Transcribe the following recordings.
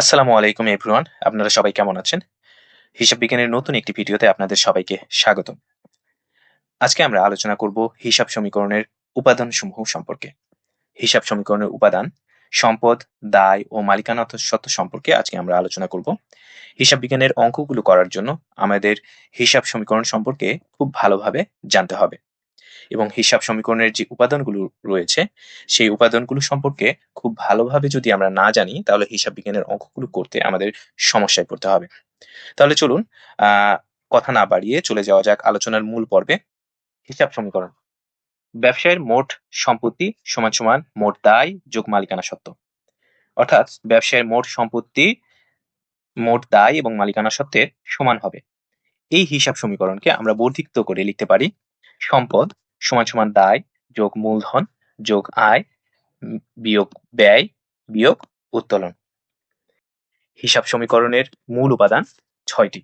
আসসালামু আলাইকুম এভরিওয়ান আপনারা সবাই কেমন আছেন? হিসাব বিজ্ঞানের নতুন একটি ভিডিওতে আপনাদের সবাইকে স্বাগতম। আজকে আমরা আলোচনা করব হিসাব সমীকরণের উপাদান সমূহ সম্পর্কে। হিসাব সমীকরণের উপাদান, সম্পদ, দায় ও মালিকানা সত্ত্ব সম্পর্কে আজকে আমরা আলোচনা করব। হিসাব বিজ্ঞানের অঙ্কগুলো করার জন্য আমাদের হিসাব সমীকরণ সম্পর্কে খুব ভালোভাবে জানতে হবে। এবং হিসাব সমীকরণের যে উপাদানগুলো রয়েছে, সেই উপাদানগুলো সম্পর্কে খুব ভালোভাবে যদি আমরা না জানি, তাহলে হিসাব বিজ্ঞানের অঙ্কগুলো করতে আমাদের সমস্যায় পড়তে হবে। তাহলে চলুন কথা না বাড়িয়ে চলে যাওয়া যাক আলোচনার মূল পর্বে। হিসাব সমীকরণ। ব্যবসায়ের মোট সম্পত্তি সমান সমান মোট দায় যোগ মালিকানা সত্ত্ব। অর্থাৎ ব্যবসায়ের মোট সম্পত্তি মোট দায় এবং মালিকানা সত্ত্বের সমান হবে। এই হিসাব সমীকরণকে আমরা বর্ধিত করে লিখতে পারি সম্পদ সমান সমান দায় যোগ মূলধন যোগ আয় বিয়োগ ব্যয় বিয়োগ উত্তোলন। হিসাব সমীকরণের মূল উপাদান ছয়টি।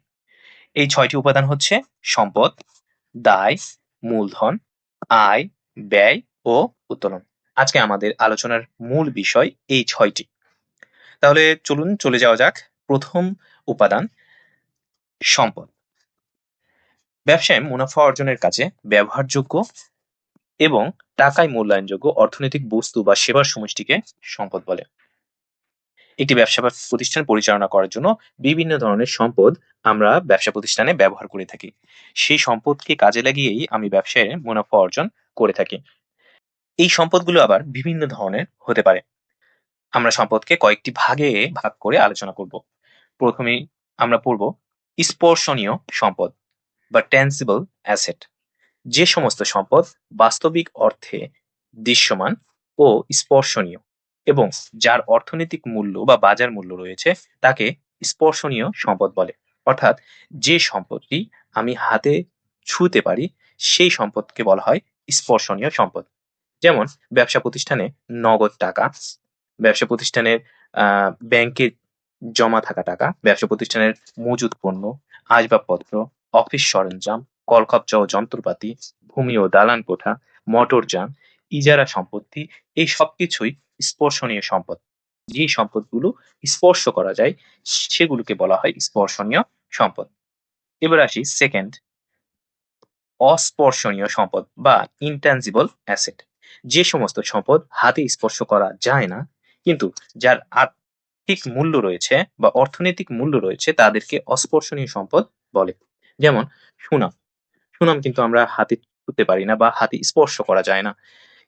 এই ছয়টি উপাদান হচ্ছে সম্পদ, দায়, মূলধন, আয়, ব্যয় ও উত্তোলন। আজকে আমাদের আলোচনার মূল বিষয় এই ছয়টি। তাহলে চলুন চলে যাওয়া যাক প্রথম উপাদান সম্পদ। ব্যবসায় মুনাফা অর্জনের কাজে ব্যবহারযোগ্য এবং টাকায় মূল্যায়নযোগ্য অর্থনৈতিক বস্তু বা সেবার সমষ্টিকে সম্পদ বলে। একটি ব্যবসা প্রতিষ্ঠান পরিচালনা করার জন্য বিভিন্ন ধরনের সম্পদ আমরা ব্যবসা প্রতিষ্ঠানে ব্যবহার করে থাকি। সেই সম্পদকে কাজে লাগিয়েই আমি ব্যবসায় মুনাফা অর্জন করে থাকি। এই সম্পদগুলো আবার বিভিন্ন ধরনের হতে পারে। আমরা সম্পদকে কয়েকটি ভাগে ভাগ করে আলোচনা করব। প্রথমেই আমরা পড়ব স্পর্শনীয় সম্পদ বা ট্যান্সিবল অ্যাসেট যে সমস্ত সম্পদ বাস্তবিক অর্থে দৃশ্যমান ও স্পর্শনীয় এবং যার অর্থনৈতিক মূল্য বা বাজার মূল্য রয়েছে, তাকে স্পর্শনীয় সম্পদ বলে। অর্থাৎ যে সম্পদটি আমি হাতে ছুঁতে পারি, সেই সম্পদকে বলা হয় স্পর্শনীয় সম্পদ। যেমন ব্যবসা প্রতিষ্ঠানে নগদ টাকা, ব্যবসা প্রতিষ্ঠানের ব্যাংকে জমা থাকা টাকা, ব্যবসা প্রতিষ্ঠানের মজুদ পণ্য, আসবাবপত্র, অফিস সরঞ্জাম কলকবজা ও যন্ত্রপাতি, ভূমি ও দালান কোঠা মোটরযান ইজারা সম্পত্তি, এই সবকিছুই স্পর্শনীয় সম্পদ। যে সম্পদগুলো স্পর্শ করা যায়, সেগুলোকে বলা হয় স্পর্শনীয় সম্পদ। এবার আসি সেকেন্ড অস্পর্শনীয় সম্পদ বা ইনট্যান্সিবল অ্যাসেট যে সমস্ত সম্পদ হাতে স্পর্শ করা যায় না, কিন্তু যার আর্থিক মূল্য রয়েছে বা অর্থনৈতিক মূল্য রয়েছে, তাদেরকে অস্পর্শনীয় সম্পদ বলে। যেমন, সুনাম। সুনাম কিন্তু আমরা হাতে ছুঁতে পারি না বা হাতে স্পর্শ করা যায় না।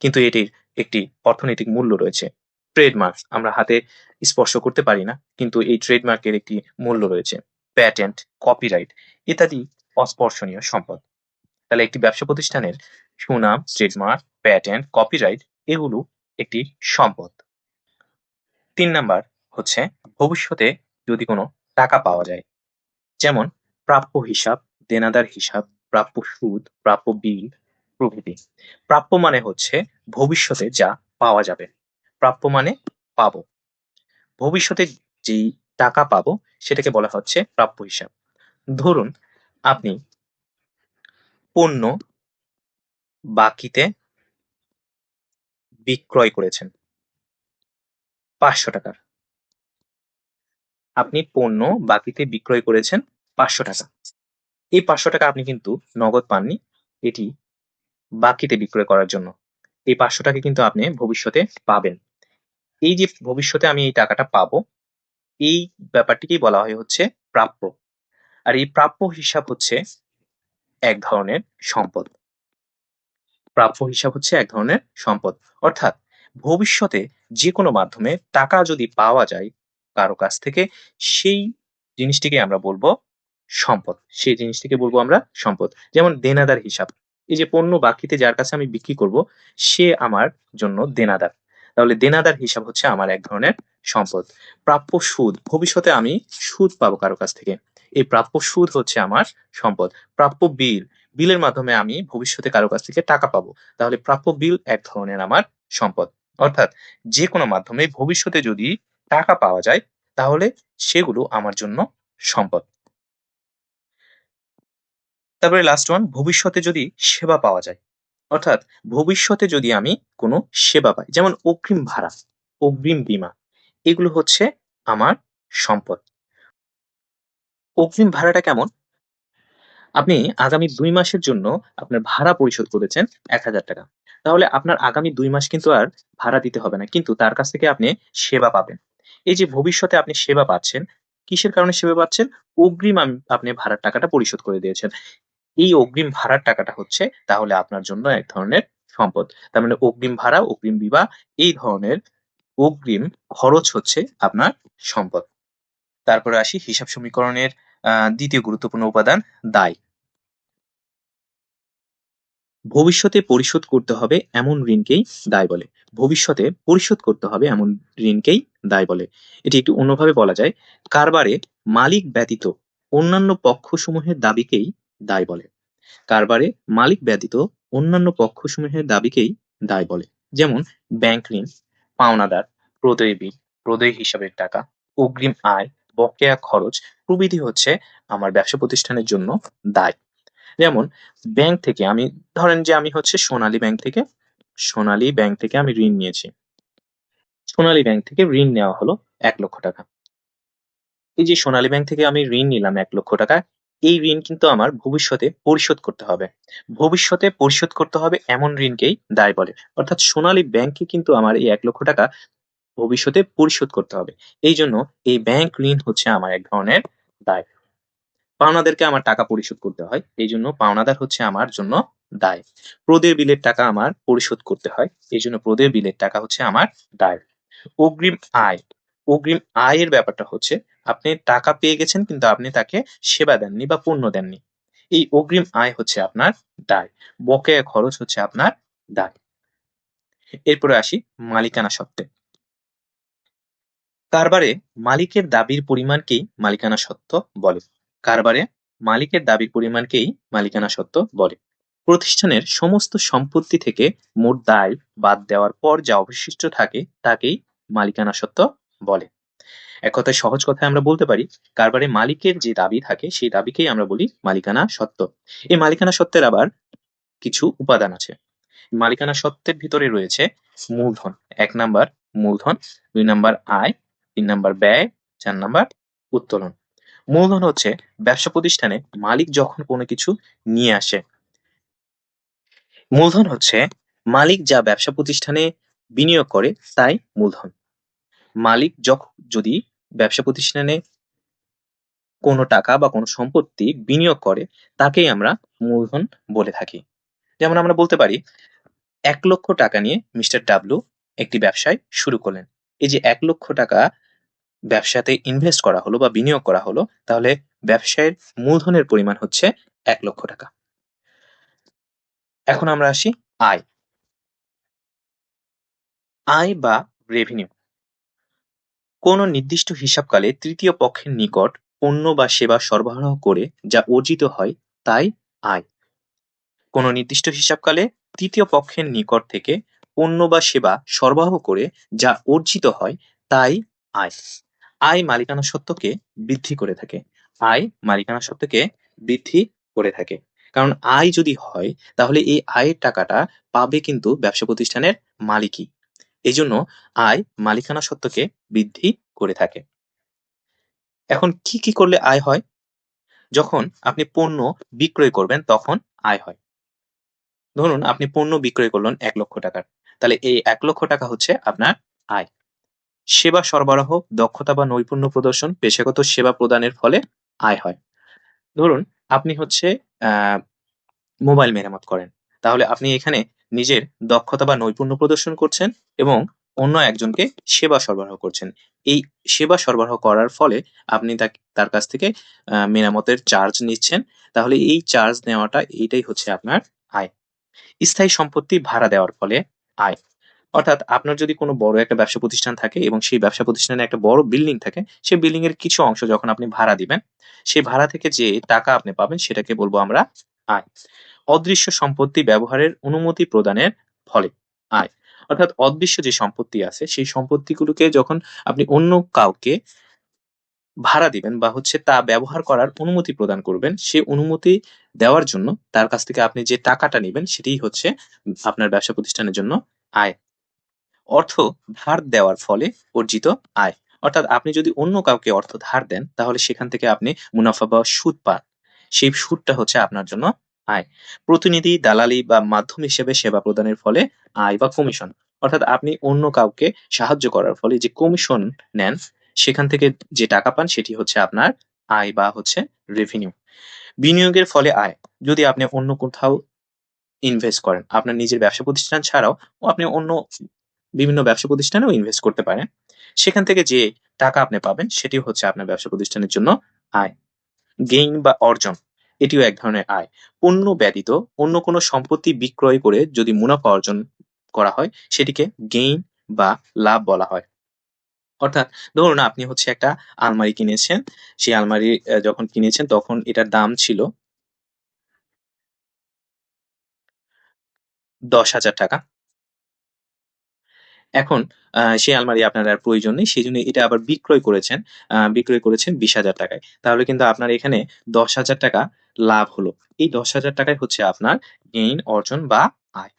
কিন্তু এটির একটি অর্থনৈতিক মূল্য রয়েছে। ট্রেডমার্ক আমরা হাতে স্পর্শ করতে পারি না, কিন্তু এই ট্রেডমার্কের একটি মূল্য রয়েছে। প্যাটেন্ট, কপিরাইট ইত্যাদি অস্পর্শনীয় সম্পদ। তাহলে একটি ব্যবসা প্রতিষ্ঠানের সুনাম, ট্রেডমার্ক, প্যাটেন্ট, কপিরাইট এগুলো একটি সম্পদ। তিন নাম্বার হচ্ছে ভবিষ্যতে যদি কোনো টাকা পাওয়া যায়, যেমন প্রাপ্য হিসাব, দেনাদার হিসাব প্রাপ্য সুদ, প্রাপ্য বিল, প্রভৃতি। প্রাপ্য মানে হচ্ছে ভবিষ্যতে যা পাওয়া যাবে। প্রাপ্য মানে পাবো। ভবিষ্যতে যেই টাকা পাবো, সেটাকে বলা হচ্ছে প্রাপ্য হিসাব। ধরুন, আপনি পণ্য বাকিতে বিক্রয় করেছেন। পাঁচশো টাকার। আপনি পণ্য বাকিতে বিক্রয় করেছেন পাঁচশো টাকা। এই পাঁচশো টাকা আপনি কিন্তু নগদ পাননি এটি বাকিতে বিক্রয় করার জন্য। এই পাঁচশো টাকা কিন্তু আপনি ভবিষ্যতে পাবেন। এই যে ভবিষ্যতে আমি এই টাকাটা পাবো, এই ব্যাপারটিকেই বলা হয় হচ্ছে প্রাপ্য। আর এই প্রাপ্য হিসাব হচ্ছে এক ধরনের সম্পদ। প্রাপ্য হিসাব হচ্ছে এক ধরনের সম্পদ। অর্থাৎ ভবিষ্যতে যে কোনো মাধ্যমে টাকা যদি পাওয়া যায় কারও কাছ থেকে, সেই জিনিসটিকে আমরা বলব সম্পদ। সেই জিনিসটিকে বলব আমরা সম্পদ। যেমন দেনাদার হিসাব। এই যে পণ্য বাকিতে যার কাছে আমি বিক্রি করব, সে আমার জন্য দেনাদার। তাহলে দেনাদার হিসাব হচ্ছে আমার এক ধরনের সম্পদ। প্রাপ্য সুদ। ভবিষ্যতে আমি সুদ পাবো কারও কাছ থেকে। এই প্রাপ্য সুদ হচ্ছে আমার সম্পদ। প্রাপ্য বিল। বিলের মাধ্যমে আমি ভবিষ্যতে কারও কাছ থেকে টাকা পাবো। তাহলে প্রাপ্য বিল এক ধরনের আমার সম্পদ। অর্থাৎ যে কোনো মাধ্যমে ভবিষ্যতে যদি টাকা পাওয়া যায়, তাহলে সেগুলো আমার জন্য সম্পদ। তারপরে লাস্ট ওয়ান ভবিষ্যতে যদি সেবা পাওয়া যায়। অর্থাৎ ভবিষ্যতে যদি আমি কোনো সেবা পাই, যেমন অগ্রিম ভাড়া, অগ্রিম বীমা, এগুলো হচ্ছে আমার সম্পদ। অগ্রিম ভাড়াটা কেমন? আপনি আগামী দুই মাসের জন্য আপনার ভাড়া পরিশোধ করেছেন এক হাজার টাকা। তাহলে আপনার আগামী দুই মাস কিন্তু আর ভাড়া দিতে হবে না, কিন্তু তার কাছ থেকে আপনি সেবা পাবেন। এই যে ভবিষ্যতে আপনি সেবা পাচ্ছেন, কিসের কারণে সেবা পাচ্ছেন? অগ্রিম আপনি ভাড়ার টাকাটা পরিশোধ করে দিয়েছেন। এই অগ্রিম ভাড়ার টাকাটা হচ্ছে তাহলে আপনার জন্য এক ধরনের সম্পদ। তার মানে অগ্রিম ভাড়া, অগ্রিম বিবাহ, এই ধরনের অগ্রিম খরচ হচ্ছে আপনার সম্পদ। তারপরে আসি হিসাব সমীকরণের দ্বিতীয় গুরুত্বপূর্ণ উপাদান, দায়। ভবিষ্যতে পরিশোধ করতে হবে এমন ঋণকেই দায় বলে। ভবিষ্যতে পরিশোধ করতে হবে এমন ঋণকেই দায় বলে। এটি একটু অন্যভাবে বলা যায়। কারবারে মালিক ব্যতীত অন্যান্য পক্ষসমূহের দাবিকেই দায় বলে। কারবারে মালিক ব্যতীত অন্যান্য পক্ষসমূহের দাবিকেই দায় বলে। যেমন ব্যাংক ঋণ, পাওনাদার প্রদেয় বিল প্রদেয় হিসাবের টাকা, অগ্রিম আয়, বকেয়া খরচ প্রভৃতি হচ্ছে আমার ব্যবসা প্রতিষ্ঠানের জন্য দায়। যেমন ব্যাংক থেকে আমি, ধরেন যে আমি হচ্ছে সোনালী ব্যাংক থেকে, সোনালী ব্যাংক থেকে আমি ঋণ নিয়েছি। সোনালী ব্যাংক থেকে ঋণ নেওয়া হলো এক লক্ষ টাকা। এই যে সোনালী ব্যাংক থেকে আমি ঋণ নিলাম এক লক্ষ টাকা এই ঋণ কিন্তু আমার ভবিষ্যতে পরিশোধ করতে হবে। ভবিষ্যতে পরিশোধ করতে হবে এমন ঋণকেই দায় বলে। অর্থাৎ সোনালী ব্যাংকে কিন্তু আমার এই এক লক্ষ টাকা ভবিষ্যতে পরিশোধ করতে হবে। এই জন্য এই ব্যাংক ঋণ হচ্ছে আমার এক ধরনের দায়। পাওনাদেরকে আমার টাকা পরিশোধ করতে হয়। এই জন্য পাওনাদার হচ্ছে আমার জন্য দায়। প্রদের বিলের টাকা আমার পরিশোধ করতে হয়। এই জন্য প্রদের বিলের টাকা হচ্ছে আমার দায়। অগ্রিম আয়। অগ্রিম আয়ের ব্যাপারটা হচ্ছে আপনি টাকা পেয়ে গেছেন, কিন্তু আপনি তাকে সেবা দেননি বা পণ্য দেননি। এই অগ্রিম আয় হচ্ছে আপনার দায়। বকেয়া খরচ হচ্ছে আপনার দায়। এরপরে আসি মালিকানা সত্ত্বে। কারবারে মালিকের দাবির পরিমাণকেই মালিকানা সত্ত্ব বলে। কারবারে মালিকের দাবির পরিমাণকেই মালিকানা সত্ত্ব বলে। প্রতিষ্ঠানের সমস্ত সম্পত্তি থেকে মোট দায় বাদ দেওয়ার পর যা অবশিষ্ট থাকে, তাকেই মালিকানা সত্ত্ব বলে। এক কথায় সহজ কথায় আমরা বলতে পারি, কারবারে মালিকের যে দাবি থাকে, সেই দাবিকেই আমরা বলি মালিকানা সত্ত্ব। এই মালিকানা সত্ত্বের আবার কিছু উপাদান আছে। মালিকানা সত্ত্বের ভিতরে রয়েছে মূলধন, এক নাম্বার মূলধন, দুই নাম্বার আয়, তিন নাম্বার ব্যয়, চার নাম্বার উত্তোলন। মূলধন হচ্ছে ব্যবসা প্রতিষ্ঠানে মালিক যখন কোনো কিছু নিয়ে আসে। মূলধন হচ্ছে মালিক যা ব্যবসা প্রতিষ্ঠানে বিনিয়োগ করে, তাই মূলধন। মালিক যখন যদি ব্যবসা প্রতিষ্ঠানে কোনো টাকা বা কোনো সম্পত্তি বিনিয়োগ করে, তাকেই আমরা মূলধন বলে থাকি। যেমন আমরা বলতে পারি, এক লক্ষ টাকা নিয়ে মিস্টার ডাবলু একটি ব্যবসায় শুরু করলেন। এই যে এক লক্ষ টাকা ব্যবসাতে ইনভেস্ট করা হলো বা বিনিয়োগ করা হলো, তাহলে ব্যবসায়ের মূলধনের পরিমাণ হচ্ছে এক লক্ষ টাকা। এখন আমরা আসি আয়। আয় বা রেভিনিউ কোনো নির্দিষ্ট হিসাবকালে তৃতীয় পক্ষের নিকট পণ্য বা সেবা সরবরাহ করে যা অর্জিত হয় তাই আয়। কোনো নির্দিষ্ট হিসাবকালে তৃতীয় পক্ষের নিকট থেকে পণ্য বা সেবা সরবরাহ করে যা অর্জিত হয় তাই আয়। আয় মালিকানা সত্ত্বকে বৃদ্ধি করে থাকে। আয় মালিকানা সত্ত্বকে বৃদ্ধি করে থাকে। কারণ আয় যদি হয়, তাহলে এই আয়ের টাকাটা পাবে কিন্তু ব্যবসা প্রতিষ্ঠানের মালিকই। এই জন্য আয় মালিকানা সত্ত্বকে বৃদ্ধি করে থাকে। এখন কি কি করলে আয় হয়? যখন আপনি পণ্য বিক্রয় করবেন, তখন আয় হয়। ধরুন আপনি পণ্য বিক্রয় করলেন এক লক্ষ টাকার। তাহলে এই এক লক্ষ টাকা হচ্ছে আপনার আয়। সেবা সরবরাহ, দক্ষতা বা নৈপুণ্য প্রদর্শন, পেশাগত সেবা প্রদানের ফলে আয় হয়। ধরুন আপনি হচ্ছে মোবাইল মেরামত করেন। তাহলে আপনি এখানে নিজের দক্ষতা বা নৈপুণ্য প্রদর্শন করছেন এবং অন্য একজনকে সেবা সরবরাহ করছেন। এই সেবা সরবরাহ করার ফলে আপনি তার কাছ থেকে মেরামতের চার্জ নিচ্ছেন। তাহলে এই চার্জ নেওয়াটা এইটাই হচ্ছে আপনার আয়। স্থায়ী সম্পত্তি ভাড়া দেওয়ার ফলে আয়। অর্থাৎ আপনার যদি কোনো বড় একটা ব্যবসা প্রতিষ্ঠান থাকে এবং সেই ব্যবসা প্রতিষ্ঠানে একটা বড় বিল্ডিং থাকে সেই বিল্ডিং এর কিছু অংশ যখন আপনি ভাড়া দিবেন, সেই ভাড়া থেকে যে টাকা আপনি পাবেন সেটাকে বলব আমরা আয়। অদৃশ্য সম্পত্তি ব্যবহারের অনুমতি প্রদানের ফলে আয়। অর্থাৎ অদৃশ্য যে সম্পত্তি আছে, সেই সম্পত্তিগুলোকে যখন আপনি অন্য কাউকে ভাড়া দিবেন বা হচ্ছে তা ব্যবহার করার অনুমতি প্রদান করবেন, সেই অনুমতি দেওয়ার জন্য তার কাছ থেকে আপনি যে টাকাটা নেবেন, সেটাই হচ্ছে আপনার ব্যবসা প্রতিষ্ঠানের জন্য আয়। অর্থ ধার দেওয়ার ফলে অর্জিত আয়। অর্থাৎ আপনি যদি অন্য কাউকে অর্থ ধার দেন, তাহলে সেখান থেকে আপনি মুনাফা বা সুদ পান। সেই সুদটা হচ্ছে আপনার জন্য আয় প্রতিনিধি, দালালি বা মাধ্যম হিসেবে সেবা প্রদানের ফলে আয় বা কমিশন অর্থাৎ আপনি অন্য কাউকে সাহায্য করার ফলে যে কমিশন নেন, সেখান থেকে যে টাকা পান সেটি হচ্ছে আপনার আয় বা হচ্ছে রেভিনিউ বিনিয়োগের ফলে আয়, যদি আপনি অন্য কোথাও ইনভেস্ট করেন, আপনার নিজের ব্যবসা প্রতিষ্ঠান ছাড়াও আপনি অন্য বিভিন্ন ব্যবসা প্রতিষ্ঠানেও ইনভেস্ট করতে পারেন, সেখান থেকে যে টাকা আপনি পাবেন সেটি হচ্ছে আপনার ব্যবসা প্রতিষ্ঠানের জন্য আয়। গেইন বা অর্জন এটিও এক ধরনের আয়। পণ্য ব্যতীত অন্য কোনো সম্পত্তি বিক্রয় করে যদি মুনাফা অর্জন করা হয়, সেটিকে গেইন বা লাভ বলা হয়। অর্থাৎ, ধরুন আপনি হচ্ছে একটা আলমারি কিনেছেন, সেই আলমারি যখন কিনেছেন তখন এটার দাম ছিল দশ হাজার টাকা। এখন সেই আলমারি আপনার আর প্রয়োজন নেই, সেই জন্য এটা আবার বিক্রয় করেছেন বিক্রয় করেছেন বিশ হাজার টাকায়। তাহলে কিন্তু আপনার এখানে দশ হাজার টাকা লাভ হলো। এই দশ হাজার টাকায় হচ্ছে আপনার গেইন অর্জন বা আয়।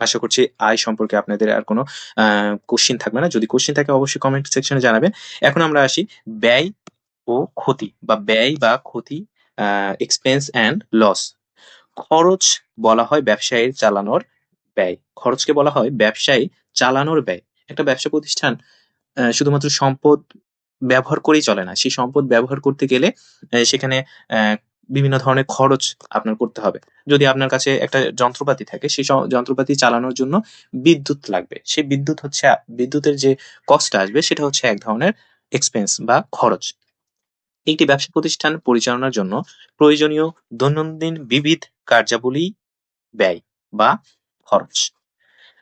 আশা করছি আয় সম্পর্কে আপনাদের আর কোনো কোশ্চিন থাকবে না। যদি কোশ্চিন থাকে অবশ্যই কমেন্ট সেকশনে জানাবেন। এখন আমরা আসি ব্যয় ও ক্ষতি বা ব্যয় বা ক্ষতি এক্সপেন্স অ্যান্ড লস খরচ বলা হয় ব্যবসায়ীর চালানোর ব্যয়। খরচকে বলা হয় ব্যবসায়ী চালানোর ব্যয়। একটা ব্যবসা প্রতিষ্ঠান শুধুমাত্র সম্পদ ব্যবহার করেই চলে না। সেই সম্পদ ব্যবহার করতে গেলে সেখানে বিভিন্ন ধরনের খরচ আপনার করতে হবে। যদি আপনার কাছে একটা যন্ত্রপাতি থাকে, সেই যন্ত্রপাতি চালানোর জন্য বিদ্যুৎ লাগবে। সেই বিদ্যুৎ হচ্ছে, বিদ্যুতের যে কষ্ট আসবে, সেটা হচ্ছে এক ধরনের এক্সপেন্স বা খরচ। একটি ব্যবসা প্রতিষ্ঠান পরিচালনার জন্য প্রয়োজনীয় দৈনন্দিন বিবিধ কার্যাবলী ব্যয় বা খরচ।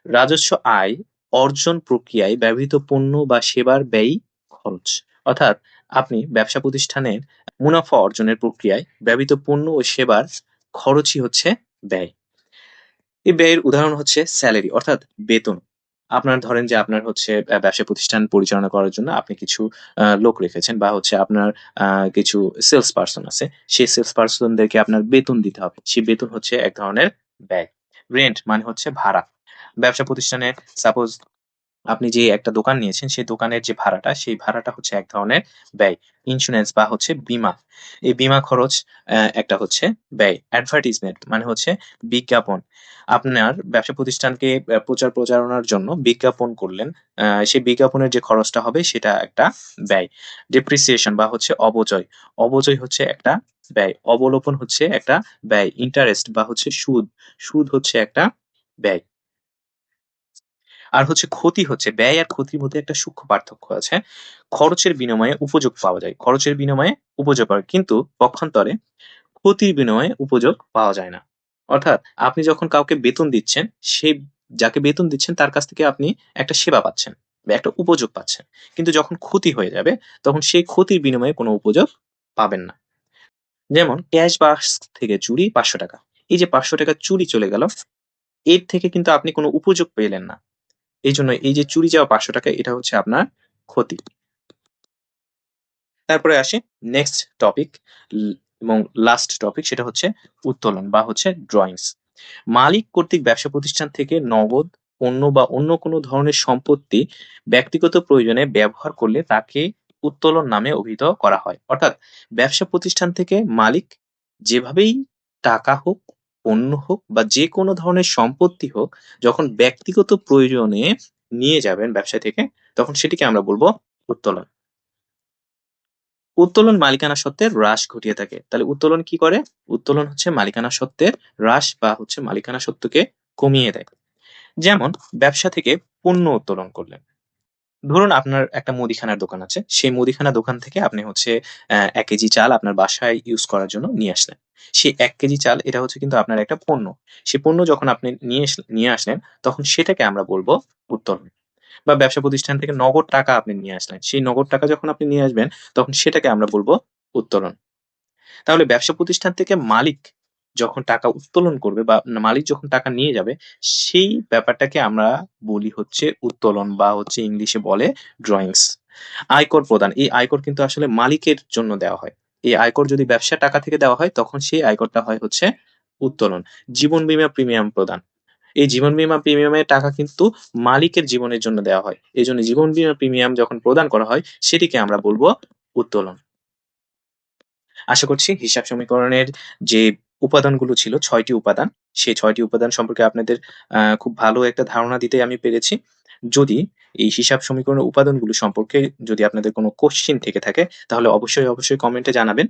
রাজস্ব আয়, অর্জন প্রক্রিয়ায় ব্যবহৃত পণ্য বা সেবার ব্যয় খরচ। অর্থাৎ আপনি ব্যবসা প্রতিষ্ঠানের মুনাফা অর্জনের প্রক্রিয়ায় ব্যবহৃত পণ্য ও সেবার খরচই হচ্ছে ব্যয়। এই ব্যয়ের উদাহরণ হচ্ছে স্যালারি, অর্থাৎ বেতন। আপনার ধরেন যে আপনার হচ্ছে ব্যবসা প্রতিষ্ঠান পরিচালনা করার জন্য আপনি কিছু লোক রেখেছেন বা হচ্ছে আপনার কিছু সেলস পার্সন আছে। সেই সেলস পার্সনদেরকে আপনার বেতন দিতে হবে। সেই বেতন হচ্ছে এক ধরনের ব্যয়। রেন্ট মানে হচ্ছে ভাড়া। ব্যবসা প্রতিষ্ঠানে সাপোজ আপনি যে একটা দোকান নিয়েছেন, সেই দোকানের যে ভাড়াটা, সেই ভাড়াটা হচ্ছে এক ধরনের ব্যয়। ইন্স্যুরেন্স বা হচ্ছে বীমা। এই বীমা খরচ একটা হচ্ছে ব্যয়। অ্যাডভার্টিজমেন্ট মানে হচ্ছে বিজ্ঞাপন। আপনার ব্যবসা প্রতিষ্ঠানকে প্রচার প্রচারণার জন্য বিজ্ঞাপন করলেন সেই বিজ্ঞাপনের যে খরচটা হবে, সেটা একটা ব্যয়। ডেপ্রিসিয়েশন বা হচ্ছে অবচয়। অবচয় হচ্ছে একটা ব্যয়। অবলোপন হচ্ছে একটা ব্যয়। ইন্টারেস্ট বা হচ্ছে সুদ। সুদ হচ্ছে একটা ব্যয়। আর হচ্ছে ক্ষতি হচ্ছে, ব্যয় আর ক্ষতির মধ্যে একটা সূক্ষ্ম পার্থক্য আছে। খরচের বিনিময়ে উপযোগ পাওয়া যায়। খরচের বিনিময়ে উপযোগ পাওয়া কিন্তু পক্ষান্তরে ক্ষতির বিনিময়ে উপযোগ পাওয়া যায় না। অর্থাৎ আপনি যখন কাউকে বেতন দিচ্ছেন, সে যাকে বেতন দিচ্ছেন, তার কাছ থেকে আপনি একটা সেবা পাচ্ছেন, বা একটা উপযোগ পাচ্ছেন। কিন্তু যখন ক্ষতি হয়ে যাবে, তখন সেই ক্ষতির বিনিময়ে কোনো উপযোগ পাবেন না। যেমন ক্যাশ বাক্স থেকে চুরি পাঁচশো টাকা। এই যে পাঁচশো টাকা চুরি চলে গেল, এর থেকে কিন্তু আপনি কোনো উপযোগ পেলেন না। এই জন্য এই যে চুরি যাওয়া পাঁচশো টাকা, এটা হচ্ছে আপনার ক্ষতি। তারপরে আসি নেক্সট টপিক এবং লাস্ট টপিক সেটা হচ্ছে উত্তোলন বা হচ্ছে ড্রয়িংস মালিক কর্তৃক ব্যবসা প্রতিষ্ঠান থেকে নগদ, পণ্য বা অন্য কোনো ধরনের সম্পত্তি ব্যক্তিগত প্রয়োজনে ব্যবহার করলে তাকে উত্তোলন নামে অভিহিত করা হয়। অর্থাৎ ব্যবসা প্রতিষ্ঠান থেকে মালিক যেভাবেই টাকা হোক পণ্য হোক বা যে কোনো ধরনের সম্পত্তি হোক, যখন ব্যক্তিগত প্রয়োজনে নিয়ে যাবেন ব্যবসা থেকে, তখন সেটিকে আমরা বলব উত্তোলন। উত্তোলন মালিকানা সত্ত্বের হ্রাস ঘটিয়ে থাকে। তাহলে উত্তোলন কি করে? উত্তোলন হচ্ছে মালিকানা সত্ত্বের হ্রাস বা হচ্ছে মালিকানা সত্ত্বকে কমিয়ে দেয়। যেমন ব্যবসা থেকে পণ্য উত্তোলন করলেন। ধরুন আপনার একটা মুদিখানার দোকান আছে, সেই মুদিখানা দোকান থেকে আপনি হচ্ছে এক কেজি চাল আপনার বাসায় ইউজ করার জন্য নিয়ে আসলেন। সেই এক কেজি চাল, এটা হচ্ছে কিন্তু আপনার একটা পণ্য। সেই পণ্য যখন আপনি নিয়ে নিয়ে আসলেন, তখন সেটাকে আমরা বলব উত্তোলন বা ব্যবসা প্রতিষ্ঠান থেকে নগদ টাকা আপনি নিয়ে আসলেন। সেই নগদ টাকা যখন আপনি নিয়ে আসবেন, তখন সেটাকে আমরা বলব উত্তোলন। তাহলে ব্যবসা প্রতিষ্ঠান থেকে মালিক যখন টাকা উত্তোলন করবে বা মালিক যখন টাকা নিয়ে যাবে, সেই ব্যাপারটাকে আমরা বলি হচ্ছে উত্তোলন বা হচ্ছে ইংলিশে বলে ড্রয়িংস আয়কর প্রদান, এই আয়কর কিন্তু আসলে মালিকের জন্য দেওয়া হয়। এই আয়কর যদি ব্যবসা টাকা থেকে দেওয়া হয়, তখন সেই আয়করটা হয় হচ্ছে উত্তোলন। জীবন বীমা প্রিমিয়াম প্রদান, এই জীবন বীমা প্রিমিয়ামের টাকা কিন্তু মালিকের জীবনের জন্য দেওয়া হয়। এই জন্য জীবন বীমা প্রিমিয়াম যখন প্রদান করা হয়, সেটিকে আমরা বলব উত্তোলন। আশা করছি হিসাব সমীকরণের যে উপাদানগুলো ছিল, ছয়টি উপাদান। সেই ছয়টি উপাদান সম্পর্কে আপনাদের খুব ভালো একটা ধারণা দিতে আমি পেরেছি। যদি এই হিসাব সমীকরণের উপাদানগুলো সম্পর্কে যদি আপনাদের কোনো কোশ্চিন থেকে থাকে, তাহলে অবশ্যই অবশ্যই কমেন্টে জানাবেন।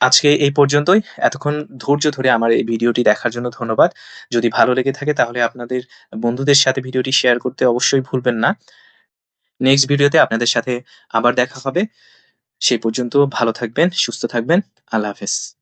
আজকে এই পর্যন্তই। এতক্ষণ ধৈর্য ধরে আমার এই ভিডিওটি দেখার জন্য ধন্যবাদ। যদি ভালো লেগে থাকে, তাহলে আপনাদের বন্ধুদের সাথে ভিডিওটি শেয়ার করতে অবশ্যই ভুলবেন না। নেক্সট ভিডিওতে আপনাদের সাথে আবার দেখা হবে। সেই পর্যন্ত ভালো থাকবেন, সুস্থ থাকবেন। আল্লাহ হাফেজ।